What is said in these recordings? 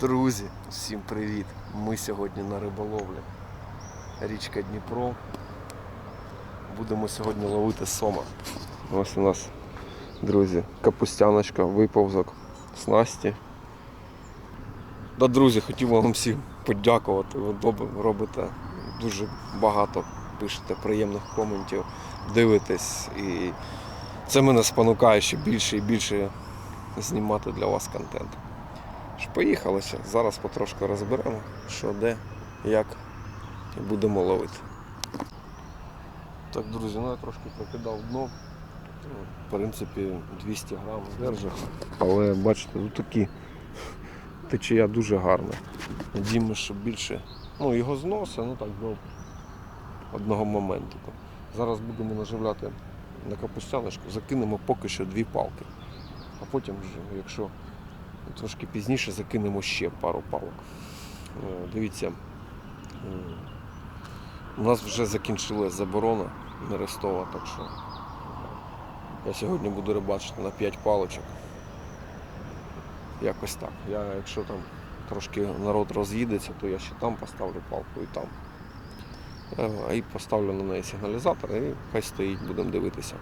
Друзі, всім привіт! Ми сьогодні на риболовлі. Річка Дніпро. Будемо сьогодні ловити сома. Ось у нас, друзі, капустяночка, виповзок, снасті. Да, друзі, хотів вам всім подякувати. Ви доб- робите дуже багато, пишете приємних коментів, дивитесь. І це мене спонукає ще більше і більше знімати для вас контент. Ж поїхали. Зараз потрошку розберемо, що де, як і будемо ловити. Так, друзі, ну я трошки прокидав дно. В принципі, 200 грам держав. Але бачите, тут такі течія дуже гарна. Надіємо, що більше. Ну, його зносить, ну так, до одного моменту. Зараз будемо наживляти на капустяночку, закинемо поки що дві палки. А потім, якщо трошки пізніше, закинемо ще пару палок. Е, Дивіться, е, у нас вже закінчилась заборона нерестова, так що я сьогодні буду рибачити на 5 палочок. Якось так. Я, якщо там трошки народ роз'їдеться, то я ще там поставлю палку і там. Е, і поставлю на неї сигналізатор і хай стоїть, будемо дивитися.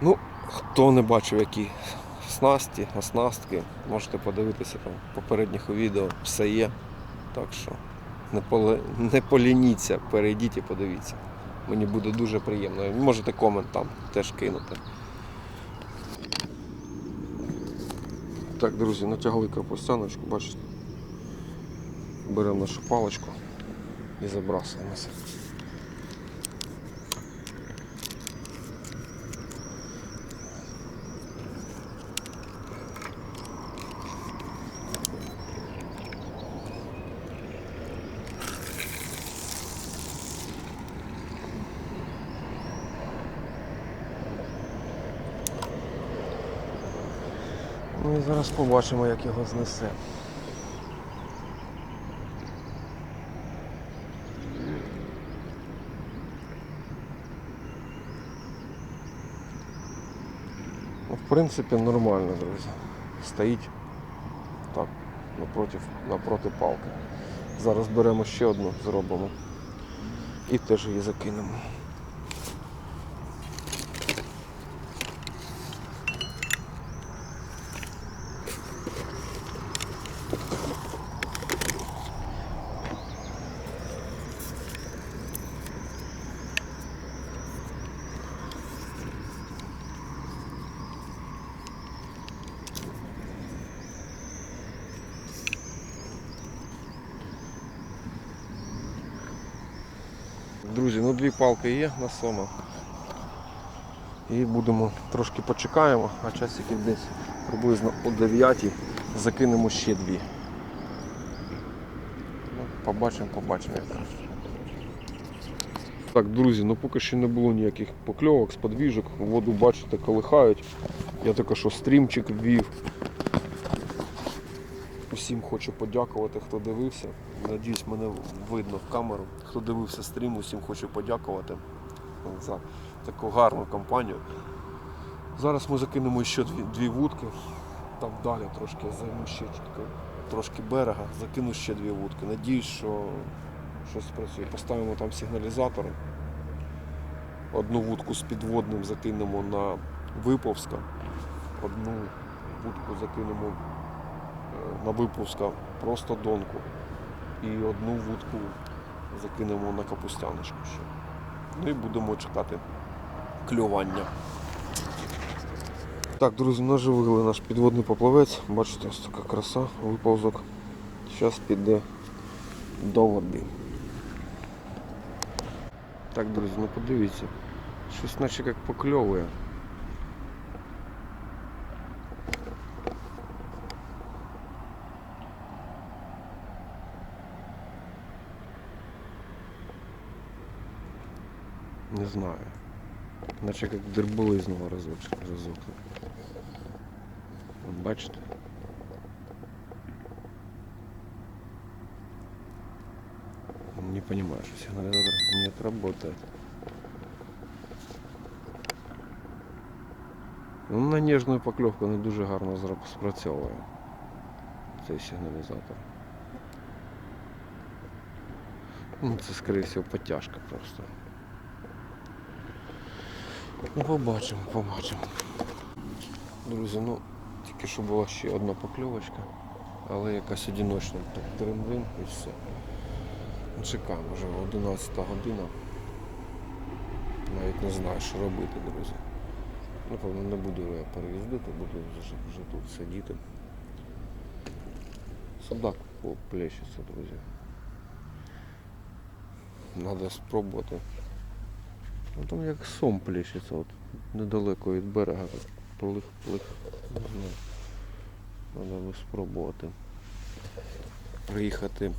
Ну, хто не бачив, які снасті, оснастки, можете подивитися там попередніх відео, все є. Так що не, поле... не полініться, перейдіть і подивіться. Мені буде дуже приємно. Можете комент там теж кинути. Так, друзі, натягли капустяночку, бачите. Беремо нашу паличку і забрасуємося. Ну і зараз побачимо, як його знесе. Ну, в принципі, нормально, друзі. Стоїть так, напроти, напроти палки. Зараз беремо ще одну, зробимо. І теж її закинемо. Друзі, ну дві палки є на сома. І будемо трошки почекаємо, а часиків десь приблизно о 9 закинемо ще дві. Ну, побачимо, побачимо. Так, друзі, ну поки що не було ніяких покльовок, сподвіжок. Воду бачите, колихають. Я тільки що стрімчик ввів. Усім хочу подякувати, хто дивився. Надіюсь, мене видно в камеру. Хто дивився стрім, усім хочу подякувати за таку гарну компанію. Зараз ми закинемо ще дві, дві вудки. Там далі трошки займу ще трошки берега, закину ще дві вудки. Надіюсь, що щось спрацює. Поставимо там сигналізатори. Одну вудку з підводним закинемо на Виповська, одну вудку закинемо е, на Виповська просто донку. І одну вудку закинемо на капустяночку ще. Ну і будемо чекати клювання. Так, друзі, наживили наш підводний поплавець. Бачите, ось така краса, виповзок. Зараз піде до води. Так, друзі, ну подивіться. Щось наче як покльовує. Не знаю. Наче як дерболизного разочок разок. Бачите? Не понимаю, что сигнализатор не отработает. Ну, на ніжну покльовку не дуже гарно спрацьовує. цей сигналізатор. Ну, це, скоріше всього, потяжка просто. Ну, побачимо, побачимо. Друзі, ну, тільки що була ще одна покльовочка, але якась одиночна. Так, трим-рим і все. Ну, Чекаємо вже 11 година. Навіть не знаю, що робити, друзі. Напевно, не буду я переїздити, буду вже, вже тут сидіти. Судак плещеться, друзі. Треба спробувати. Ну там як сом плещеться, от недалеко від берега, плих-плих. Не знаю. Треба спробувати. Приїхати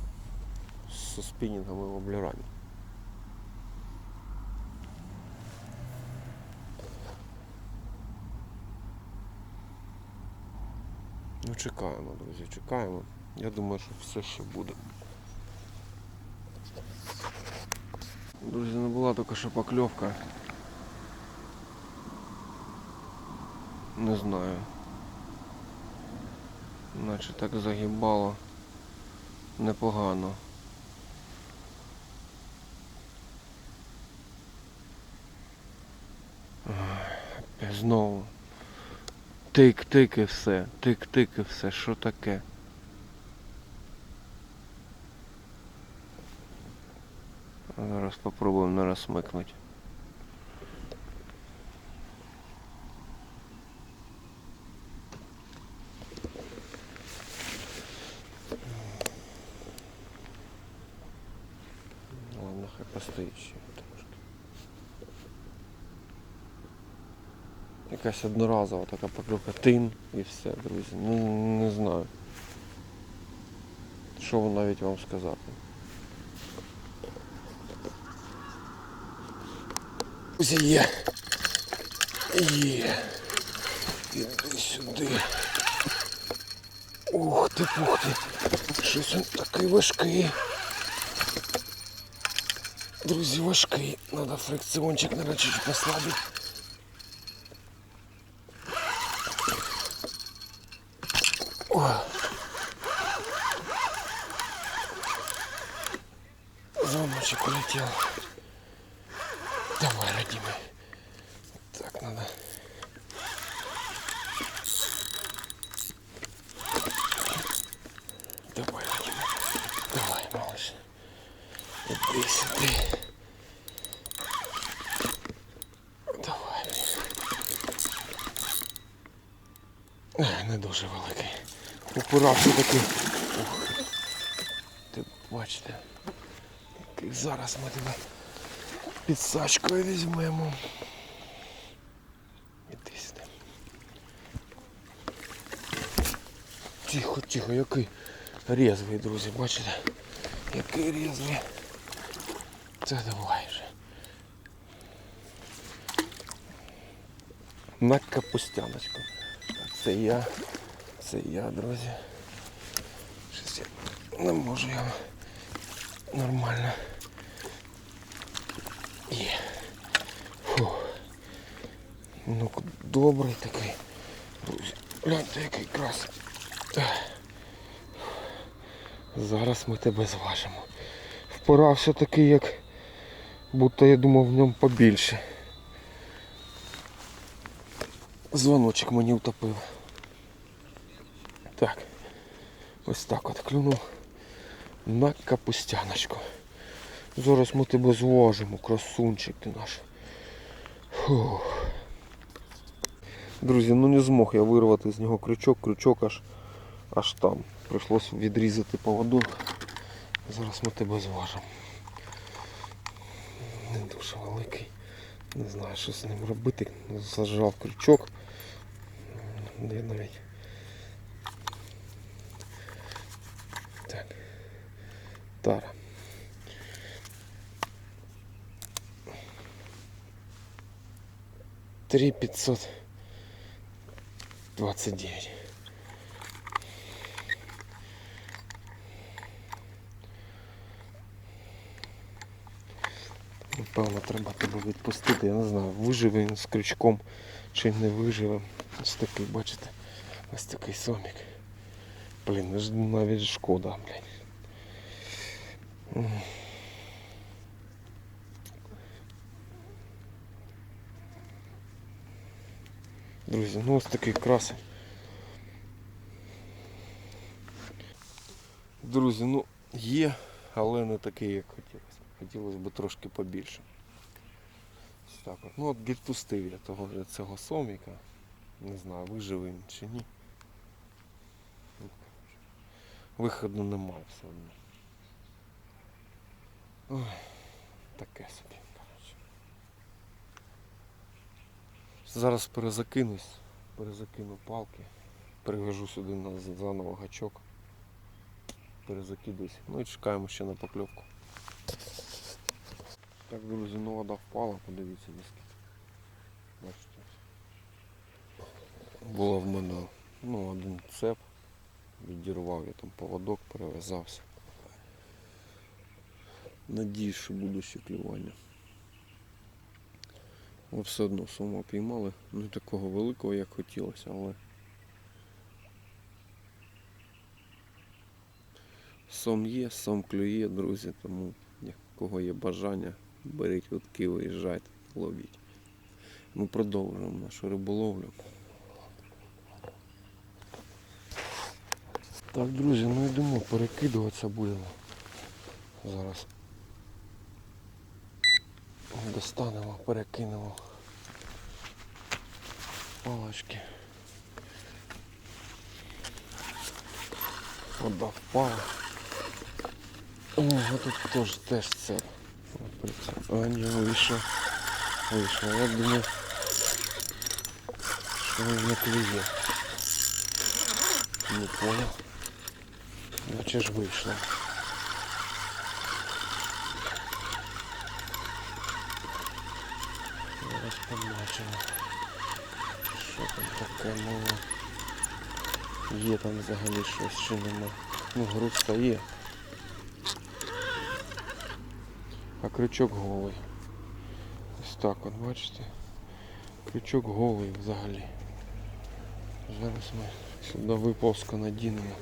з спінінгами в облірані. Ну чекаємо, друзі, чекаємо. Я думаю, що все ще буде. Друзі, не була тільки що покльовка. Не знаю. Наче так загибало непогано. Знову. Тик-тик і все, тик-тик і все, що таке? Зараз попробуємо не розсмикнути. Ладно, хай постоїть ще трошки. Якась одноразова така покльовка тин і все, друзі. Ну не знаю. Що навіть вам сказати. Друзі, є. Є. Іди сюди. Ух ти, пух ти. Щось він такий важкий. Друзі, важкий. Надо фрикціончик, наверное, чуть послабить. О. Улетел. Давай, родимый. Так, надо. Давай, родимый. Давай, малыш. Иди сюда. Давай. Ех, Не дуже великий. Упирався такий. Ух. Ти бачите. який Зараз ми тебе під сачкою візьмемо. Іди сюди. Тихо, тихо, який різвий, друзі, бачите? Який різвий. Це давай вже. На капустяночку. Це я. Це я, друзі. Щось я не можу його нормально. Є. Фу. Ну добрий такий. Гляньте, який крас. Зараз ми тебе зважимо. Впирався такий, як будто я думав в ньому побільше. Дзвоночок мені втопив. Так. Ось так от клюнув на капустяночку. Зараз ми тебе зважимо, красунчик ти наш. Фух. Друзі, ну не змог я вирвати з нього крючок, крючок аж аж там. Прийшлось відрізати поводок. Зараз ми тебе зважимо. Не дуже великий. Не знаю, що з ним робити. Зажав крючок. Я навіть. Так. Тара. Три пятьсот двадцать девять. Напевно, треба тебе відпустити. Я не знаю, виживе він з крючком чи не виживе. Ось такий, бачите, ось такий сомік. Блін, аж навіть шкода, блядь. Друзі, ну ось такий красень. Друзі, ну є, але не такий, як хотілося. Хотілося б трошки побільше. Ось так от. Ну от відпустив я того цього соміка. Не знаю, виживе він чи ні. Ну, Виходу немає все одно. Ой, таке собі, Зараз перезакинусь, перезакину палки, перевяжу сюди на заново гачок, перезакидуюсь. Ну і чекаємо ще на покльовку. Так, друзі, ну вода впала, подивіться наскільки. Бачите. Було в мене ну, один цеп, відірвав я там поводок, перев'язався. Надіюсь, що буде ще клювання. Але все одно сума піймали. Не такого великого, як хотілося, але сом є, сом клює, друзі, тому кого є бажання, беріть вудки, виїжджайте, ловіть. Ми продовжуємо нашу риболовлю. Так, друзі, ну йдемо, перекидуватися будемо. Зараз достанемо, перекинемо палочки. Вода впала. О, а тут теж теж це. А ні, вийшов. Вийшов. Я думаю, що він не клює. Не понял. Наче ж вийшло. Зараз побачимо. Що там таке мова. Є там взагалі щось чи нема. Ну, грудка є. А крючок голий. Ось так от, бачите? Крючок голий взагалі. Зараз ми сюди виповзку надінемо.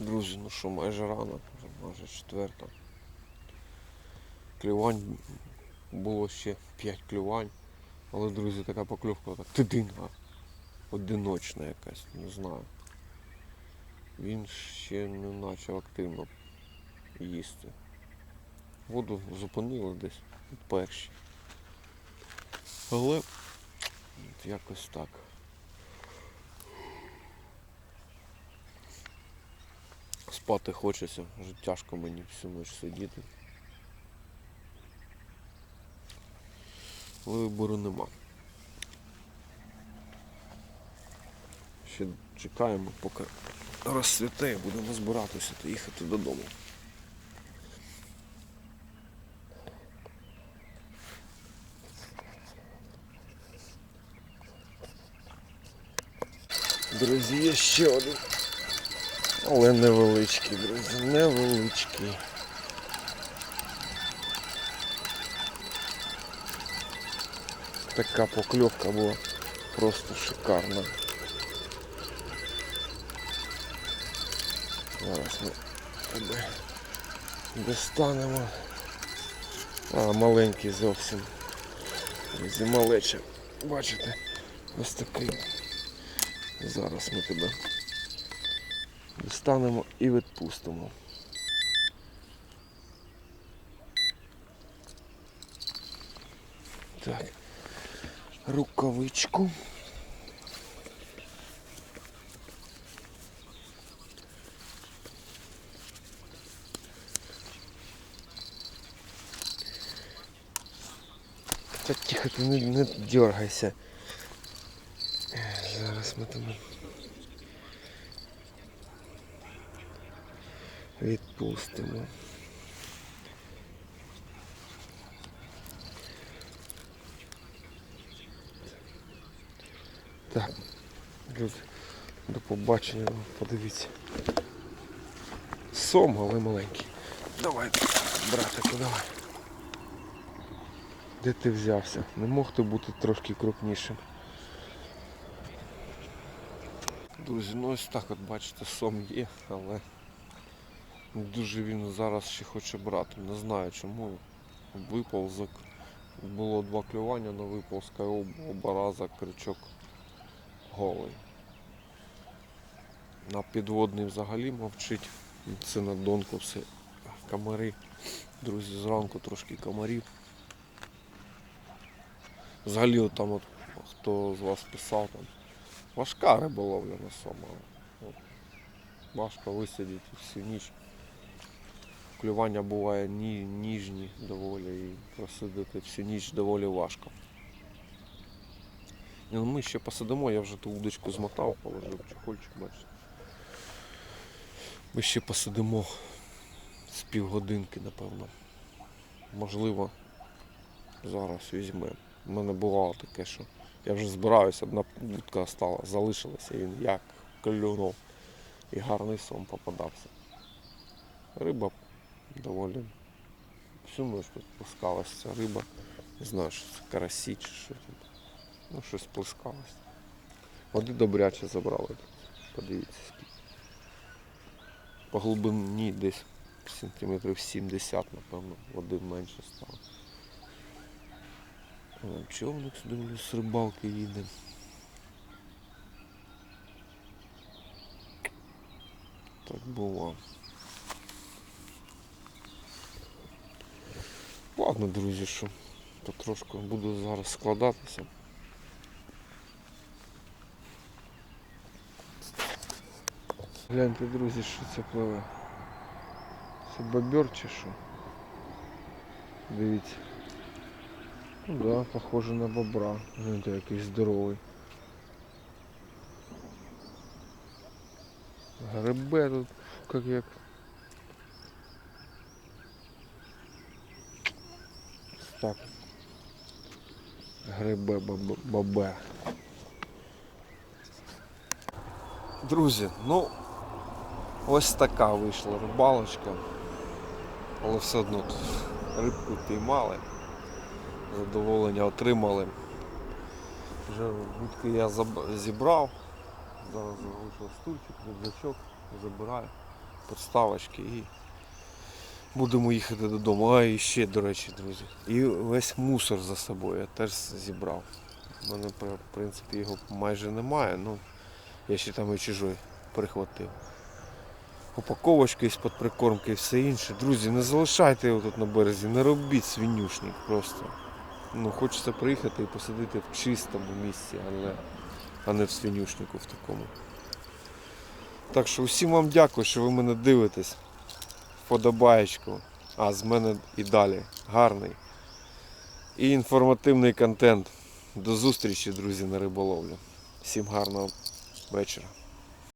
Друзі, ну що, майже рано, майже четверта. Клювань було ще 5 клювань. Але, друзі, така покльовка так тидинга. Одиночна якась, не знаю. Він ще не почав активно їсти. Воду зупинили десь від перші. Але якось так. Спати хочеться, вже тяжко мені всю ніч сидіти. Вибору нема. Ще чекаємо, поки розцвіте, будемо збиратися та їхати додому. Друзі, є ще один. Але невеличкий, друзі, невеличкий. Така покльовка була просто шикарна. Зараз ми тебе достанемо. А, маленький зовсім. Друзі, малеча. Бачите? Ось такий. Зараз ми тебе достанемо і відпустимо. Так. Рукавичку. Та тихо, ти не, не дергайся. Зараз ми тебе відпустимо. Так, друзі, до побачення, подивіться. Сом, але маленький. Давай, братику, давай. Де ти взявся? Не мог ти бути трошки крупнішим. Друзі, ну ось так от бачите, сом є, але дуже він зараз ще хоче брати. Не знаю чому. Виповзок. Було два клювання на виповзка, об- оба раза крючок голий. На підводний взагалі мовчить. Це на донку все. Комари. Друзі, зранку трошки комарів. Взагалі от там от, хто з вас писав там. Важка риболовля на сома. Важко висидіти всю ніч. Клювання буває ні, ніжні доволі і просидити всю ніч доволі важко. Ні, ну Ми ще посидимо, я вже ту удочку змотав, положив чехольчик, бачите. Ми ще посидимо з півгодинки, напевно. Можливо, зараз візьмемо. У мене бувало таке, що я вже збираюся, одна вудка стала, залишилася, і він як клюнув. І гарний сон попадався. Риба доволі. Всю ніч тут плескалась ця риба. Не знаю, що це карасі чи що там. Ну, щось плескалось. Води добряче забрали. тут. Подивіться скільки. По глибині десь сантиметрів 70, напевно, води менше стало. Човник дивлюсь, з рибалки їде. Так було. Ладно, друзі, що потрошку буду зараз складатися. Гляньте, друзі, що це пливе. Це бобер чи що? Дивіться. Ну да, похоже на бобра. Гляньте, який здоровий. Грибе тут как як. Так. Грибе бабе-. Друзі, ну ось така вийшла рибалочка. Але все одно тут рибку піймали. Задоволення отримали. Вже вудки я зібрав. Зараз вийшов стульчик, рюкзачок, забираю подставочки і будемо їхати додому. А і ще, до речі, друзі. І весь мусор за собою я теж зібрав. У мене, в принципі, його майже немає, ну я ще там і чужой прихватив. Упаковочки з-під прикормки і все інше. Друзі, не залишайте його тут на березі, не робіть свинюшник просто. Ну, хочеться приїхати і посидити в чистому місці, а не, а не в свинюшнику в такому. Так що усім вам дякую, що ви мене дивитесь. Вподобаєчку. А з мене і далі. Гарний і інформативний контент. До зустрічі, друзі, на риболовлі. Всім гарного вечора.